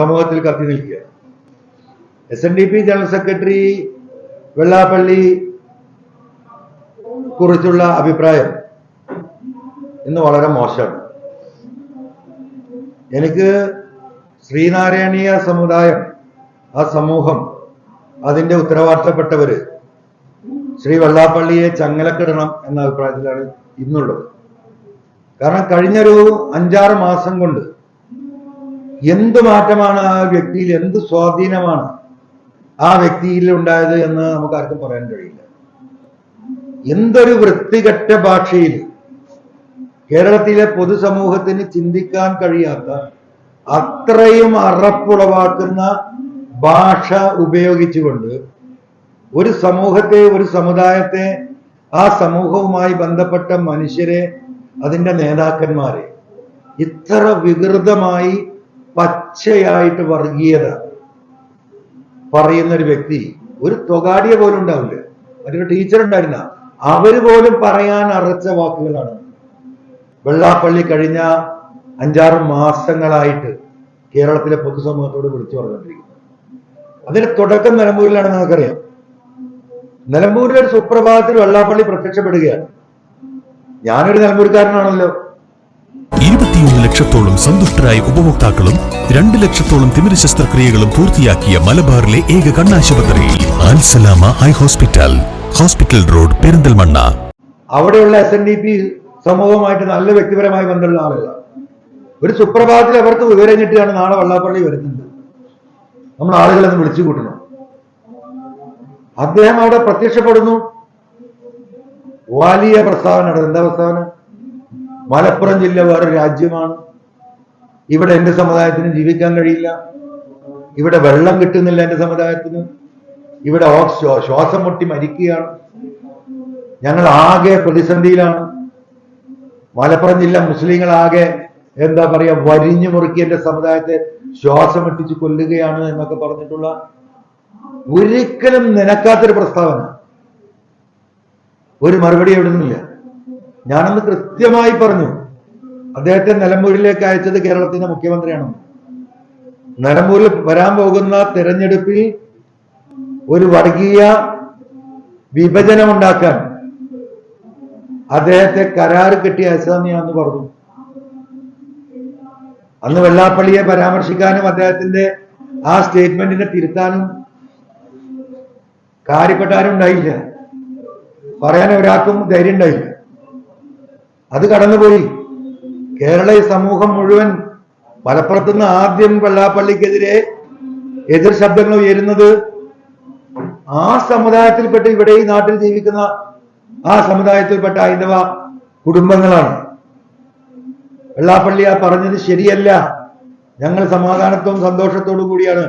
സമൂഹത്തിൽ കത്തി നിൽക്കുക. S N D P general secretary Vellappally കുറിച്ചുള്ള അഭിപ്രായം ഇന്ന് വളരെ മോശമാണ്. എനിക്ക് ശ്രീനാരായണീയ സമുദായം ആ സമൂഹം അതിന്റെ ഉത്തരവാദിത്തപ്പെട്ടവര് ശ്രീ വെള്ളാപ്പള്ളിയെ ചങ്ങലക്കിടണം എന്ന അഭിപ്രായത്തിലാണ് ഇന്നുള്ളത്. കാരണം കഴിഞ്ഞൊരു അഞ്ചാറ് മാസം കൊണ്ട് എന്ത് മാറ്റമാണ് ആ വ്യക്തിയിൽ എന്ത് സ്വാധീനമാണ് ആ വ്യക്തിയിൽ ഉണ്ടായത് എന്ന് നമുക്ക് ആർക്കും പറയാൻ കഴിയില്ല. എന്തൊരു വൃത്തികെട്ട ഭാഷയിൽ കേരളത്തിലെ പൊതുസമൂഹത്തിന് ചിന്തിക്കാൻ കഴിയാത്ത അത്രയും അറപ്പുളവാക്കുന്ന ഭാഷ ഉപയോഗിച്ചുകൊണ്ട് ഒരു സമൂഹത്തെ ഒരു സമുദായത്തെ ആ സമൂഹവുമായി ബന്ധപ്പെട്ട മനുഷ്യരെ അതിന്റെ നേതാക്കന്മാരെ ഇത്ര വികൃതമായി പച്ചയായിട്ട് വർഗീയത പറയുന്ന ഒരു വ്യക്തി ഒരു തൊകാടിയെ പോലും ഉണ്ടാവില്ല. മറ്റൊരു ടീച്ചർ ഉണ്ടായിരുന്ന അവർ പോലും പറയാൻ അറച്ച വാക്കുകളാണ്. വെള്ളാപ്പള്ളി കഴിഞ്ഞ അഞ്ചാറ് മാസങ്ങളായിട്ട് കേരളത്തിലെ പൊതുസമൂഹത്തോട് വിളിച്ചു പറഞ്ഞുകൊണ്ടിരിക്കുന്നത് അതിന്റെ തുടക്കം നിലമ്പൂരിലാണ് നമുക്കറിയാം. നിലമ്പൂരിലെ ഒരു സുപ്രഭാതത്തിൽ വെള്ളാപ്പള്ളി പ്രത്യക്ഷപ്പെടുകയാണ്. ഞാനൊരു നിലമ്പൂർക്കാരനാണല്ലോ. ഇരുപത്തിയൊന്ന് ലക്ഷത്തോളം സന്തുഷ്ടരായ ഉപഭോക്താക്കളും രണ്ട് ലക്ഷത്തോളം തിമിര ശസ്ത്രക്രിയകളും പൂർത്തിയാക്കിയ മലബാറിലെ ഏക കണ്ണാശുപത്രി Al Salama eye hospital hospital road Perinthalmanna. അവിടെയുള്ള എസ് എൻ ഡി പി സമൂഹമായിട്ട് നല്ല വ്യക്തിപരമായി ബന്ധമുള്ള ആളല്ല ഒരു സുപ്രഭാതത്തിൽ അവർക്ക് വിവരം നാളെ വള്ളാപ്പള്ളി വരുന്നത്. നമ്മൾ ആളുകളെന്ന് വിളിച്ചു കൂട്ടണം. അദ്ദേഹം അവിടെ പ്രത്യക്ഷപ്പെടുന്നു. വലിയ പ്രസ്താവന എന്താ പ്രസ്താവന? മലപ്പുറം ജില്ല വേറൊരു രാജ്യമാണ്. ഇവിടെ എന്റെ സമുദായത്തിന് ജീവിക്കാൻ കഴിയില്ല. ഇവിടെ വെള്ളം കിട്ടുന്നില്ല എന്റെ സമുദായത്തിന്. ഇവിടെ ശ്വാസം മുട്ടി മരിക്കുകയാണ്. ഞങ്ങൾ ആകെ പ്രതിസന്ധിയിലാണ്. മലപ്പുറം ജില്ല മുസ്ലിങ്ങളാകെ എന്താ പറയാ വരിഞ്ഞു മുറുക്കി എന്റെ സമുദായത്തെ ശ്വാസം ഇട്ടിച്ച് കൊല്ലുകയാണ് എന്നൊക്കെ പറഞ്ഞിട്ടുള്ള ഒരിക്കലും നിനക്കാത്തൊരു പ്രസ്താവന. ഒരു മറുപടി എവിടെ നിന്നില്ല ഞാനന്ന് കൃത്യമായി പറഞ്ഞു. അദ്ദേഹത്തെ നിലമ്പൂരിലേക്ക് അയച്ചത് കേരളത്തിന്റെ മുഖ്യമന്ത്രിയാണ്. നിലമ്പൂരിൽ വരാൻ പോകുന്ന തെരഞ്ഞെടുപ്പിൽ ഒരു വർഗീയ വിഭജനം ഉണ്ടാക്കാൻ അദ്ദേഹത്തെ കരാറ് കെട്ടി അയച്ചതെന്ന് ഞാൻ പറഞ്ഞു. അന്ന് വെള്ളാപ്പള്ളിയെ പരാമർശിക്കാനും അദ്ദേഹത്തിന്റെ ആ സ്റ്റേറ്റ്മെന്റിനെ തിരുത്താനും കാര്യപ്പെട്ടാരും ഉണ്ടായില്ല പറയാൻ ഒരാൾക്കും ധൈര്യം ഉണ്ടായില്ല അത് കടന്നുപോയി. കേരള സമൂഹം മുഴുവൻ മലപ്പുറത്തുനിന്ന് ആദ്യം വെള്ളാപ്പള്ളിക്കെതിരെ എതിർ ശബ്ദങ്ങൾ ഉയരുന്നത് ആ സമുദായത്തിൽപ്പെട്ട് ഇവിടെ ഈ നാട്ടിൽ ജീവിക്കുന്ന ആ സമുദായത്തിൽപ്പെട്ട ഹൈന്ദവ കുടുംബങ്ങളാണ്. വെള്ളാപ്പള്ളി ആ പറഞ്ഞത് ശരിയല്ല. ഞങ്ങൾ സമാധാനത്തോടും സന്തോഷത്തോടും കൂടിയാണ്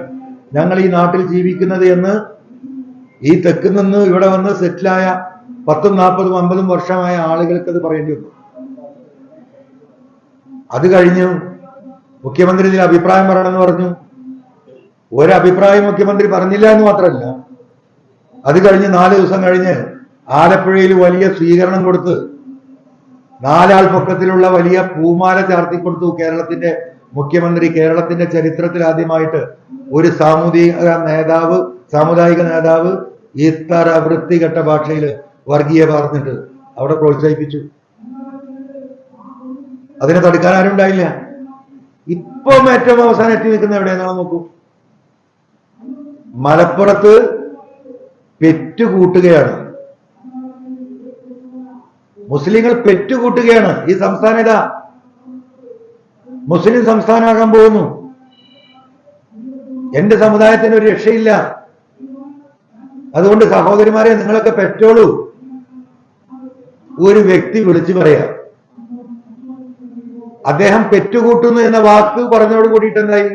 ഞങ്ങൾ ഈ നാട്ടിൽ ജീവിക്കുന്നത് എന്ന് ഈ തെക്ക് നിന്ന് ഇവിടെ വന്ന് സെറ്റിലായ പത്തും നാൽപ്പതും അമ്പതും വർഷമായ ആളുകൾക്ക് അത് പറയേണ്ടി വന്നു. അത് കഴിഞ്ഞു മുഖ്യമന്ത്രി ഇതിൽ അഭിപ്രായം പറയണമെന്ന് പറഞ്ഞു. ഒരഭിപ്രായം മുഖ്യമന്ത്രി പറഞ്ഞില്ല എന്ന് മാത്രമല്ല അത് കഴിഞ്ഞ് നാല് ദിവസം കഴിഞ്ഞ് ആലപ്പുഴയിൽ വലിയ സ്വീകരണം കൊടുത്ത് നാലാൾ പൊക്കത്തിലുള്ള വലിയ പൂമാല ചാർത്തി കൊടുത്തു കേരളത്തിന്റെ മുഖ്യമന്ത്രി. കേരളത്തിന്റെ ചരിത്രത്തിൽ ആദ്യമായിട്ട് ഒരു സാമൂഹിക നേതാവ് സാമുദായിക നേതാവ് ഇത്തര വൃത്തികെട്ട ഭാഷയിൽ വർഗീയ പറഞ്ഞിട്ട് അവിടെ പ്രോത്സാഹിപ്പിച്ചു. അതിനെ തടുക്കാൻ ആരും ഉണ്ടായില്ല. ഇപ്പം ഏറ്റവും അവസാനം എത്തി നിൽക്കുന്ന എവിടെയെന്നാണ് നോക്കൂ. മലപ്പുറത്ത് പെറ്റുകൂട്ടുകയാണ്. മുസ്ലിങ്ങൾ പെറ്റുകൂട്ടുകയാണ്. ഈ സംസ്ഥാനം ഇതാ. മുസ്ലിം സംസ്ഥാനമാകാൻ പോകുന്നു. എന്റെ സമുദായത്തിന് ഒരു രക്ഷയില്ല. അതുകൊണ്ട് സഹോദരിമാരെ നിങ്ങളൊക്കെ പെറ്റോളൂ. ഒരു വ്യക്തി വിളിച്ചു പറയാ. അദ്ദേഹം പെറ്റുകൂട്ടുന്നു എന്ന വാക്ക് പറഞ്ഞോട് കൂടിയിട്ട് എന്തായി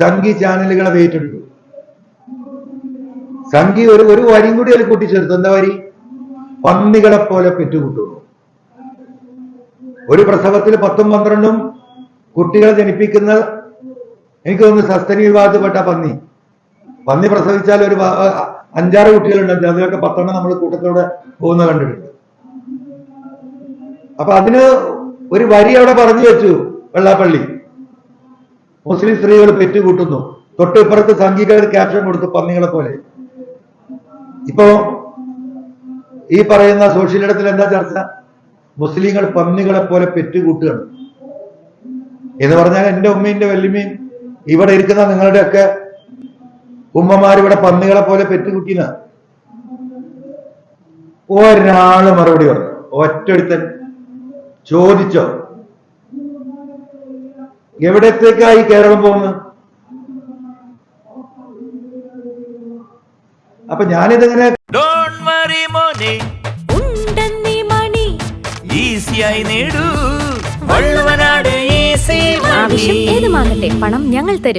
സംഘി ചാനലുകളെ ഏറ്റെടുത്തു സംഘി ഒരു ഒരു വരിയും കൂടി അതിൽ കൂട്ടിച്ചേർത്തു. എന്താ വരി? പന്നികളെ പോലെ പെറ്റുകൂട്ടുന്നു. ഒരു പ്രസവത്തിൽ പത്തും പന്ത്രണ്ടും കുട്ടികളെ ജനിപ്പിക്കുന്ന എനിക്ക് തോന്നുന്നു സസ്തനി വിഭാഗത്തിൽപ്പെട്ട പന്നി. പന്നി പ്രസവിച്ചാൽ ഒരു അഞ്ചാറ് കുട്ടികളുണ്ട്. അതിലൊക്കെ പത്തെണ്ണം നമ്മൾ കൂട്ടത്തോടെ പോകുന്ന കണ്ടിട്ടുണ്ട്. അപ്പൊ അതിന് ഒരു വരി അവിടെ പറഞ്ഞു വെച്ചു വെള്ളാപ്പള്ളി. മുസ്ലിം സ്ത്രീകൾ പെറ്റുകൂട്ടുന്നു. തൊട്ടിപ്പുറത്ത് സംഘികൾ ക്യാപ്ഷൻ കൊടുത്തു പന്നികളെ പോലെ. ഇപ്പോ ഈ പറയുന്ന സോഷ്യൽ ഇടത്തിൽ എന്താ ചർച്ച? മുസ്ലിങ്ങൾ പന്നികളെ പോലെ പെറ്റുകൂട്ടുകയാണ്. എന്ന് പറഞ്ഞാൽ എന്റെ ഉമ്മീന്റെ വല്യമ്മയും ഇവിടെ ഇരിക്കുന്ന നിങ്ങളുടെയൊക്കെ ഉമ്മമാരിവിടെ പന്നികളെ പോലെ പെറ്റുകുട്ടിന ഒരാൾ മറുപടി പറഞ്ഞു. ഒറ്റൊരുത്തൻ ചോദിച്ചോ? എവിടത്തേക്കായി കേരളം പോകുന്നത്? അപ്പൊ ഞാനിതെങ്ങനെ ഡോണ്ട് വറി മോനെ. ഉണ്ടെന്നീ മണി. ഈസിയായി നേടൂ. ഏതുമാകട്ടെ പണം ഞങ്ങൾ തരും.